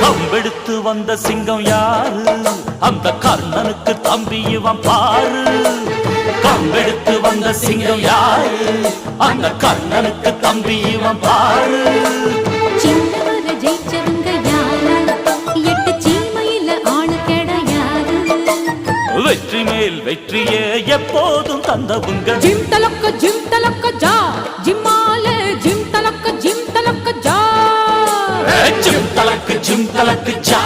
கம்பெடுத்து வந்த சிங்கம் யாரு? அந்த கர்ணனுக்கு தம்பி இவன் பாரு. கம்பெடுத்து வந்த சிங்கம் யாரு? அந்த கர்ணனுக்கு தம்பி இவன் பாரு. வெற்றி மேல் வெற்றியே எப்போதும் தந்தவுங்க. ஜிம் தலக்க ஜிம் ஜிம் தலக்கு ஜிம் தலக்கு ஜா